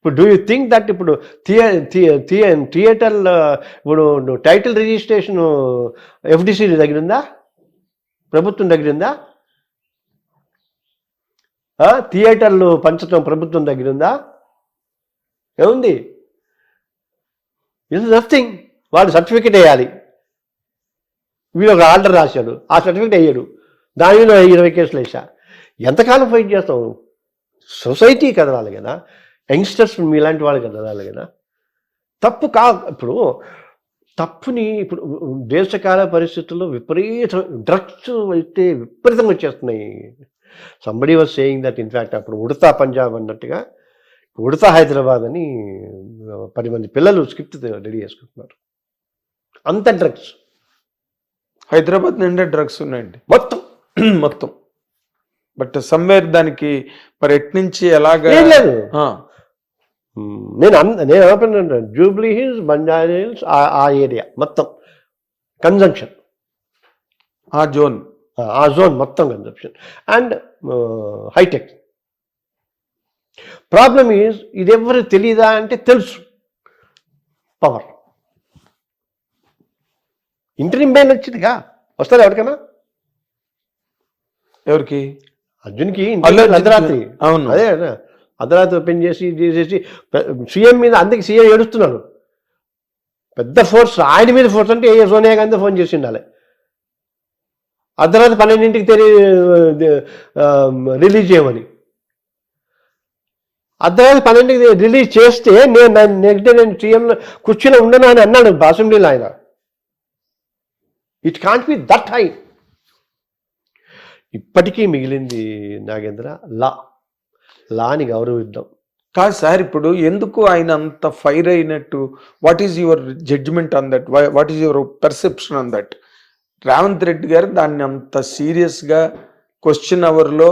ఇప్పుడు do you think that ఇప్పుడు థియే థియేటర్ ఇప్పుడు టైటిల్ రిజిస్ట్రేషన్ ఎఫ్డిసి దగ్గర ఉందా ప్రభుత్వం దగ్గర ఉందా థియేటర్లు పంచడం ప్రభుత్వం దగ్గర ఉందా ఏముంది ఇస్ నథింగ్ వాడు సర్టిఫికేట్ వేయాలి. వీడు ఒక ఆర్డర్ రాశాడు ఆ సర్టిఫికేట్ వేయడు దాని మీద ఇరవై కేసులు వేసా ఎంతకాలం ఫైట్ చేస్తాం సొసైటీ కదలాలి కదా. యంగ్స్టర్స్ మీలాంటి వాళ్ళు కదలాలి కదా తప్పు కా ఇప్పుడు తప్పుని ఇప్పుడు దేశకాల పరిస్థితుల్లో విపరీతం డ్రగ్స్ అయితే విపరీతంగా వచ్చేస్తున్నాయి. Somebody was saying that in fact అప్పుడు ఉడతా పంజాబ్ అన్నట్టుగా ఉడతా హైదరాబాద్ అని పది మంది పిల్లలు స్క్రిప్ట్ రెడీ చేసుకుంటున్నారు. అంత డ్రగ్స్. హైదరాబాద్ నిండా డ్రగ్స్ ఉన్నాయండి. మొత్తం. మొత్తం. బట్ సమ్వేర్ దానికి మరి ఎట్నుంచి ఎలాగా లేదు. నేను అంద నేను ఏమంటున్నాను జూబ్లీ హిల్స్ బంజారా హిల్స్ ఆ- ఏరియా మొత్తం కన్జంక్షన్ ఆ జోన్. ఆ జోన్ మొత్తం consumption and hitech problem is ఇది ఎవరు తెలీదా అంటే తెలుసు. పవర్ ఇంటర్వ్యూ బెయిల్ వచ్చిందిగా. వస్తుంది ఎవరికైనా? ఎవరికి? అర్జున్కి అర్ధరాత్రి. అవును. అదే అర్ధరాత్రి ఓపెన్ చేసి చేసేసి సీఎం మీద అందుకే సీఎం ఏడుస్తున్నాడు. పెద్ద ఫోర్స్ ఆయన మీద ఫోర్స్ అంటే ఏ సోనియా గాంధీ ఫోన్ చేసి ఉండాలి. అర్ధరాత్రి పన్నెండింటికి తెలియ రిలీజ్ చేయమని. అర్ధరాత్రి పన్నెండింటికి రిలీజ్ చేస్తే నేను నెక్స్ట్ డే నేను సీఎం కూర్చుని ఉండను అని అన్నాడు అసెంబ్లీలో ఆయన. It can't be that high ఇప్పటికీ మిగిలింది నాగేంద్ర లా. లాని గౌరవిద్దాం. కాదు సార్ ఇప్పుడు ఎందుకు ఆయన అంత ఫైర్ అయినట్టు? What is your judgement on that what is your perception on that Revanth Reddy garu దాన్ని అంత సీరియస్గా క్వశ్చన్ అవర్లో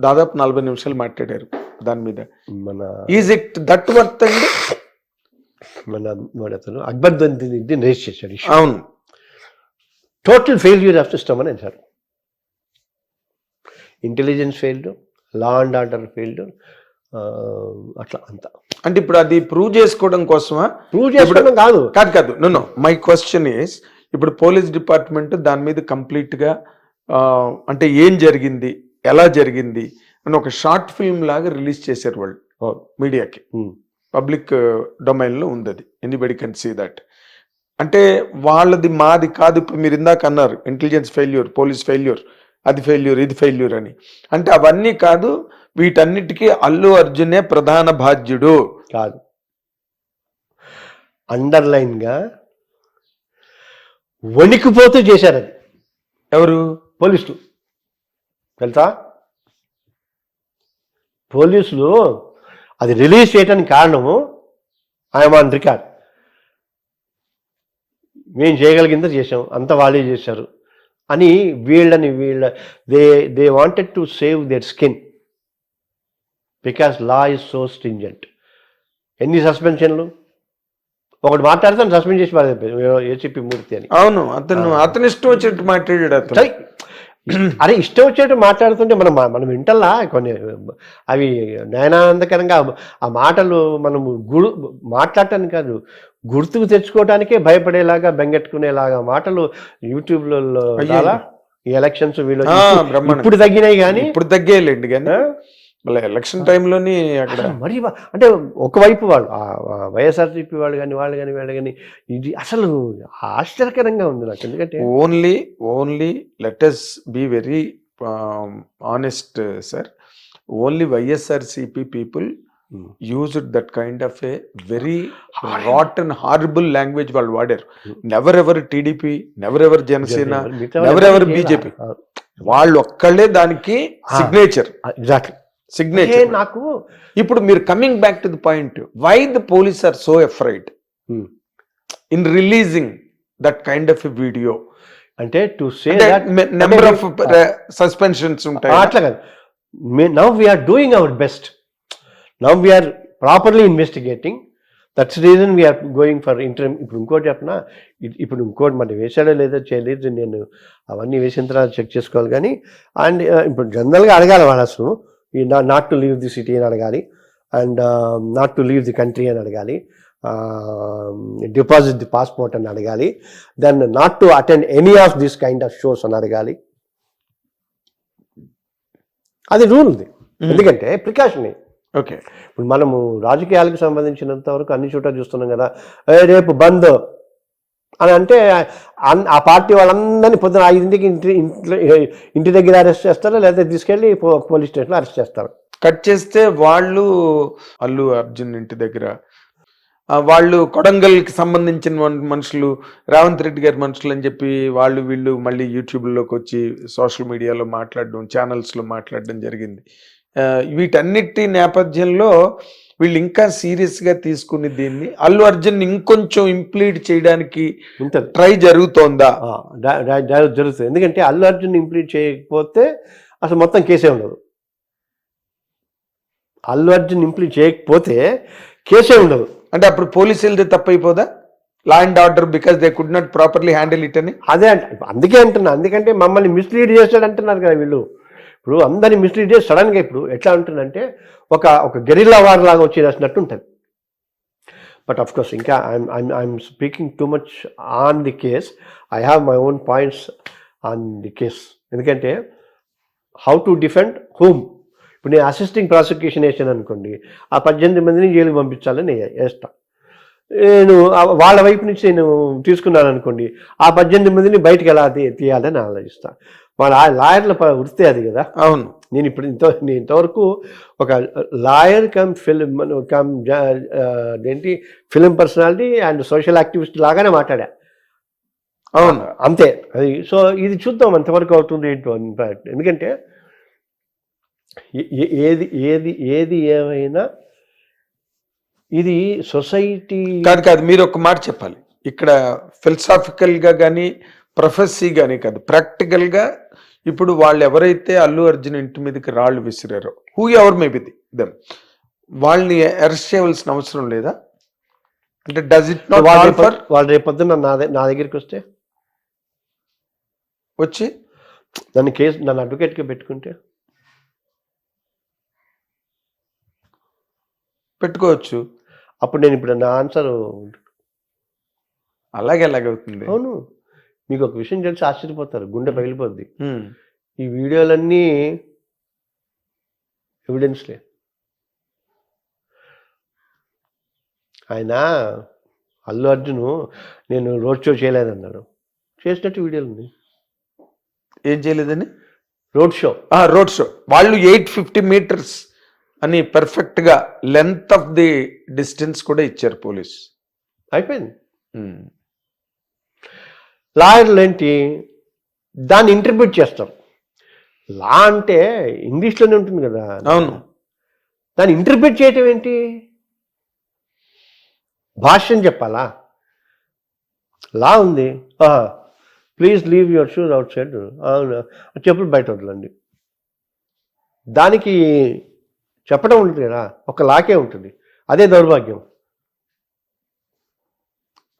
దాదాపు నలభై నిమిషాలు మాట్లాడారు దాని మీద. మన ఈజ్ ఇట్ దట్ వర్త్ అండి? మన మన అతను అక్బర్ దంతి రేస్ చేశాడు అవును. టోటల్ ఫెయిల్యూర్ ఆఫ్ సిస్టమ్ అని అంటారు intelligence failed law and order failed అట్లా అంత. అంటే ఇప్పుడు అది ప్రూవ్ చేసుకోవడం కోసమా? ప్రూవ్ చేసుకోవడం కాదు. కాదు కాదు. నో మై క్వశ్చన్ ఈస్ ఇప్పుడు పోలీస్ డిపార్ట్మెంట్ దాని మీద complete గా ఆ, అంటే ఏం జరిగింది ఎలా జరిగింది అని ఒక షార్ట్ ఫిల్మ్ లాగా రిలీజ్ చేశారు వాళ్ళు. మీడియాకి. పబ్లిక్ డొమైన్లో ఉంది అది ఎనీబడి కెన్ సీ దట్ అంటే వాళ్ళది మాది కాదు. ఇప్పుడు మీరు ఇందాక అన్నారు ఇంటెలిజెన్స్ ఫెయిల్యూర్ పోలీస్ ఫెయిల్యూర్ అది ఫెయిల్యూర్ ఇది ఫెయిల్యూర్ అని. అంటే అవన్నీ కాదు వీటన్నిటికీ అల్లు అర్జునే ప్రధాన బాధ్యుడు. కాదు. అండర్లైన్గా వణికిపోతూ చేశారు అది. ఎవరు? పోలీసులు. తెలుసా? పోలీసులు అది రిలీజ్ చేయడానికి కారణము ఐఎమ్ ఆన్ రికార్డ్. మేము చేయగలిగిందో చేసాం అంత వాళ్ళే చేశారు. అని వీళ్ళని వీళ్ళ they they wanted to save their skin because law is so stringent ఎన్ని సస్పెన్షన్లు ఒకటి మాట్లాడితే సస్పెండ్ చేసి ఏసీపీ మూర్తి అని. అవును అతను అతను ఇష్టం వచ్చినట్టు మాట్లాడాడు అతను. అరే ఇష్టం వచ్చేట్టు మాట్లాడుతుంటే మనం మనం వింటల్లా? కొన్ని అవి నయనానందకరంగా ఆ మాటలు మనము గుడు మాట్లాడటానికి కాదు గుర్తుకు తెచ్చుకోవడానికే భయపడేలాగా బెంగెట్టుకునేలాగా మాటలు యూట్యూబ్లో అయ్యో. చాలా ఈ ఎలక్షన్స్ వీళ్ళు ఇప్పుడు- తగ్గినాయి కానీ? ఇప్పుడు తగ్గేలేండి కానీ. మళ్ళీ ఎలక్షన్ టైంలోని అక్కడ మరి అంటే ఒకవైపు వాళ్ళు వైఎస్ఆర్సీపీ వాళ్ళు కానీ వాళ్ళు కానీ వాళ్ళు కానీ ఇది అసలు ఆశ్చర్యకరంగా ఉంది నాకు. ఎందుకంటే only only let us be very honest sir only YSRCP people. Used that kind of a very rot and horrible language వాళ్ళు వాడారు. Never ever TDP never ever Janasena వాళ్ళు BJP? ఆ, వాళ్ళు ఒక్కళ్ళే దానికి Ah. సిగ్నేచర్ ఆ, ఎగ్జాక్ట్లీ సిగ్నేచర్ నాకు ఇప్పుడు మీరు coming back to the point why the police are so afraid. In releasing that kind of video అంటే to say that number of suspensions ఉంటాయి. అట్లా కాదు. Now we're doing our best now we're properly investigating that's reason we're going for inter ఇప్పుడు ఇంకోటి చెప్పిన? ఇప్పుడు ఇంకోటి మరి వేసాడో లేదో చేయలేదు. నేను అవన్నీ వేసిన తర్వాత చెక్ చేసుకోవాలి కానీ అండ్ ఇప్పుడు జనరల్గా అడగాలి వాళ్ళు అసలు. Not to leave the city అని అడగాలి. And not to leave the country అని అడగాలి. డిపాజిట్ ది పాస్పోర్ట్ అని అడగాలి. Then not to attend any of this kind of shows అని అడగాలి. అది రూల్ ఉంది ఎందుకంటే ప్రికాషన్ ఓకే ఇప్పుడు మనము రాజకీయాలకు సంబంధించినంత వరకు అన్ని చోట్ల చూస్తున్నాం కదా. "ఏ, రేపు బంద్. అని అంటే ఆ పార్టీ వాళ్ళందరినీ పొద్దున ఐదింటికి ఇంటి ఇంట్లో ఇంటి దగ్గర అరెస్ట్ చేస్తారు? లేదా తీసుకెళ్ళి పో- పోలీస్ స్టేషన్లో అరెస్ట్ చేస్తారు? కట్ చేస్తే వాళ్ళు అల్లు అర్జున్ ఇంటి దగ్గర వాళ్ళు కొడంగల్కి సంబంధించిన మనుషులు రేవంత్ రెడ్డి గారి మనుషులు అని చెప్పి వాళ్ళు వీళ్ళు మళ్ళీ యూట్యూబ్లోకి వచ్చి సోషల్ మీడియాలో మాట్లాడడం ఛానల్స్లో మాట్లాడడం జరిగింది. వీటన్నిటి నేపథ్యంలో వీళ్ళు ఇంకా సీరియస్గా తీసుకుని దీన్ని అల్లు అర్జున్ ఇంకొంచెం ఇంప్లీట్ చేయడానికి ఉంటుంది. ట్రై జరుగుతోందా? జరుగుతుంది. ఎందుకంటే అల్లు అర్జున్ ఇంప్లీట్ చేయకపోతే అసలు మొత్తం కేసే ఉండదు. అల్లు అర్జున్ ఇంప్లీట్ చేయకపోతే కేసే ఉండదు. అంటే అప్పుడు పోలీసులది తప్పైపోదా? Law and order because they could not properly handle it అని? అదే అంట అందుకే అంటున్నా. అందుకంటే మమ్మల్ని మిస్లీడ్ చేస్తాడు అంటున్నారు కదా వీళ్ళు. ఇప్పుడు అందరిని మిస్లీడ్ చేసి సడన్గా ఇప్పుడు ఎట్లా ఉంటుందంటే ఒక ఒక గెరిల్లా వార్ లాగా వచ్చేసినట్టు ఉంటుంది. బట్ అఫ్ కోర్స్ ఇంకా I'm I'm I'm speaking too much on the case I have my own points on the case ఎందుకంటే హౌ టు డిఫెండ్ హోమ్ ఇప్పుడు నేను అసిస్టింగ్ ప్రాసిక్యూషన్ వేసాను అనుకోండి ఆ పద్దెనిమిది మందిని జైలుకి పంపించాలని వేస్తా నేను వాళ్ళ వైపు నుంచి నేను తీసుకున్నాను అనుకోండి ఆ పద్దెనిమిది మందిని బయటకు ఎలా తీయాలని ఆలోచిస్తాను ఆ లాయర్ల వృత్తి అది కదా. అవును. నేను ఇప్పుడు ఇంత నేను ఇంతవరకు ఒక లాయర్ కమ్ ఫిలిం కమ్ ఏంటి film personality and social activist లాగానే మాట్లాడా. అవును. అంతే. అది సో ఇది చూద్దాం ఎంతవరకు అవుతుంది ఏంటో. ఎందుకంటే ఏది ఏది ఏది ఏమైనా ఇది సొసైటీ కాదు కాదు మీరు ఒక మాట చెప్పాలి. ఇక్కడ ఫిలసాఫికల్గా కానీ ప్రొఫెసీ కానీ కాదు ప్రాక్టికల్గా ఇప్పుడు వాళ్ళు ఎవరైతే అల్లు అర్జున్ ఇంటి మీదకి రాళ్ళు విసిరారో హూ ఎవర్ మేబీ దెమ్ వాళ్ళని అరెస్ట్ చేయవలసిన అవసరం లేదా? అంటే డస్ ఇట్ నాట్ వాళ్ళు ఫర్ వాళ్ళు రేపు పొద్దున్న నా నా దగ్గరికి వస్తే? వచ్చి? నన్ను కేసు నన్ను అడ్వకేట్గా పెట్టుకుంటే? పెట్టుకోవచ్చు. అప్పుడు నేను ఇప్పుడు నా ఆన్సర్ అలాగే ఎలాగవుతుంది అవును. మీకు ఒక విషయం తెలిసి ఆశ్చర్యపోతారు గుండె పగిలిపోద్ది. ఈ వీడియోలన్నీ ఎవిడెన్స్లే ఆయన అల్లు అర్జును నేను రోడ్ షో చేయలేదన్నాడు. చేసినట్టు వీడియోలు ఉంది ఏం చేయలేదని రోడ్ షో రోడ్ షో వాళ్ళు ఎయిట్ ఫిఫ్టీ మీటర్స్ అని perfect గా లెంత్ ఆఫ్ ది డిస్టెన్స్ కూడా ఇచ్చారు పోలీస్. అయిపోయింది. లాయర్లు ఏంటి? దాన్ని ఇంటర్ప్రిట్ చేస్తారు లా అంటే ఇంగ్లీష్లోనే ఉంటుంది కదా. అవును. దాన్ని ఇంటర్ప్రిట్ చేయటం ఏంటి? భాష్యం చెప్పాలా? లా ఉంది. Please leave your shoes outside. అవును. చెప్పులు బయట వదలండి. దానికి చెప్పడం ఉంటుంది కదా. ఒక లాకే ఉంటుంది. అదే దౌర్భాగ్యం.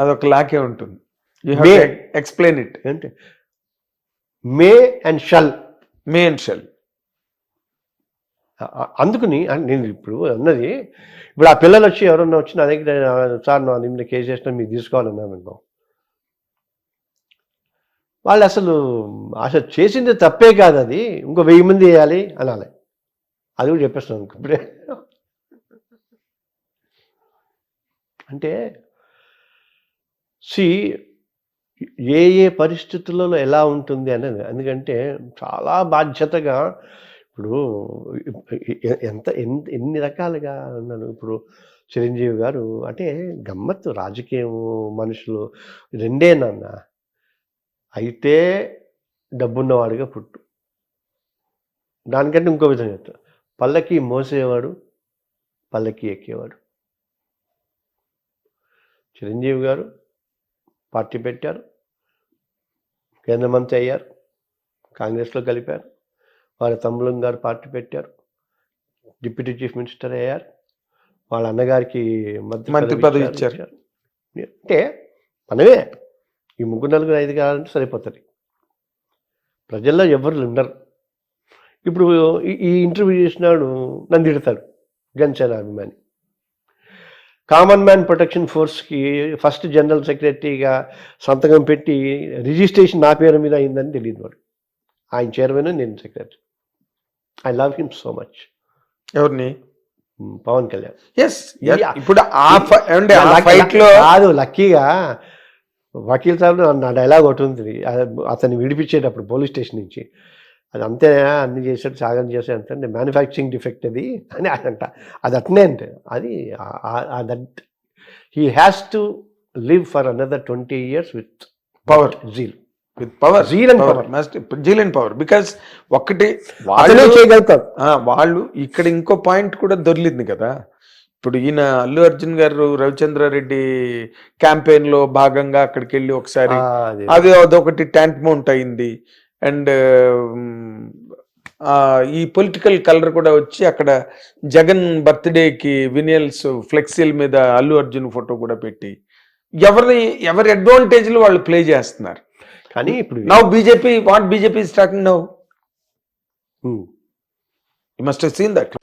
అదొక లాకే ఉంటుంది. హ్యావ్ ఎక్స్ప్లెయిన్ ఇట్ ఏంటి? May and shall may and shall అందుకని నేను ఇప్పుడు అన్నది ఇప్పుడు ఆ పిల్లలు వచ్చి ఎవరన్నా వచ్చి నా దగ్గర "ఆ, సార్ నా నిన్న కేసు చేసిన మీకు తీసుకోవాలన్నాను అనుకో. వాళ్ళు అసలు అసలు చేసింది తప్పే కాదు అది. ఇంకో వెయ్యి మంది వేయాలి అనాలి. అది కూడా చెప్పేస్తున్నాను ఇప్పుడే. అంటే సి ఏ ఏ పరిస్థితులలో ఎలా ఉంటుంది అనేది ఎందుకంటే చాలా బాధ్యతగా ఇప్పుడు ఎంత ఎన్ని రకాలుగా ఉన్నాను ఇప్పుడు చిరంజీవి గారు అంటే గమ్మత్తు రాజకీయం మనుషులు రెండే నాన్న. అయితే డబ్బున్నవాడిగా పుట్టు. దానికంటే ఇంకో విధంగా చెప్తా. పల్లకి మోసేవాడు పల్లకి ఎక్కేవాడు. చిరంజీవి గారు పార్టీ పెట్టారు కేంద్ర మంత్రి అయ్యారు కాంగ్రెస్లో కలిపారు వాళ్ళ తమ్ములం గారు పార్టీ పెట్టారు డిప్యూటీ చీఫ్ మినిస్టర్ అయ్యారు వాళ్ళ అన్నగారికి మంత్రి మంత్రి పదవి ఇచ్చారు. అంటే మనమే ఈ ముగ్గురు నలుగురు ఐదు కావాలంటే సరిపోతుంది. ప్రజల్లో ఎవరు ఉండరు. ఇప్పుడు ఈ- ఈ ఇంటర్వ్యూ చేసినాడు నన్ను తిడతాడు జనసేన అభిమాని. కామన్ మ్యాన్ ప్రొటెక్షన్ ఫోర్స్కి ఫస్ట్ జనరల్ సెక్రటరీగా సంతకం పెట్టి రిజిస్ట్రేషన్ నా పేరు మీద అయిందని తెలియదు వాడు. ఆయన చైర్మన్ నేను secretary. I love him so much. ఎవరిని? పవన్ కళ్యాణ్. ఎస్. ఇప్పుడు కాదు లక్కీగా వకీల్ సాబ్ నా డైలాగ్ ఒకటి ఉంది. అతన్ని విడిపించేటప్పుడు పోలీస్ స్టేషన్ నుంచి. అది అంతే అన్ని చేసాడు సాగం చేశాడు అంటే మ్యానుఫ్యాక్చరింగ్ డిఫెక్ట్ అది అని అంట అది అట్నే అంటే అది that he has to live for another twenty years with power zeal with power Zeal. And power. Zeal and power because ఒక్కటి అతనే వాళ్ళు చేయగలుగుతారు. వాళ్ళు ఇక్కడ ఇంకో పాయింట్ కూడా దొరికింది కదా. ఇప్పుడు ఈయన అల్లు అర్జున్ గారు రవిచంద్రారెడ్డి క్యాంపెయిన్లో భాగంగా అక్కడికి వెళ్ళి ఒకసారి. అది. అదొకటి ట్యాంక్ మౌంట్ అయింది. అండ్ ఈ పొలిటికల్ కలర్ కూడా వచ్చి అక్కడ జగన్ బర్త్డేకి వినియల్స్ ఫ్లెక్సీల మీద అల్లు అర్జున్ ఫోటో కూడా పెట్టి ఎవరి ఎవరి అడ్వాంటేజ్లు వాళ్ళు ప్లే చేస్తున్నారు. కానీ ఇప్పుడు now BJP what BJP is talking now um. You must seen that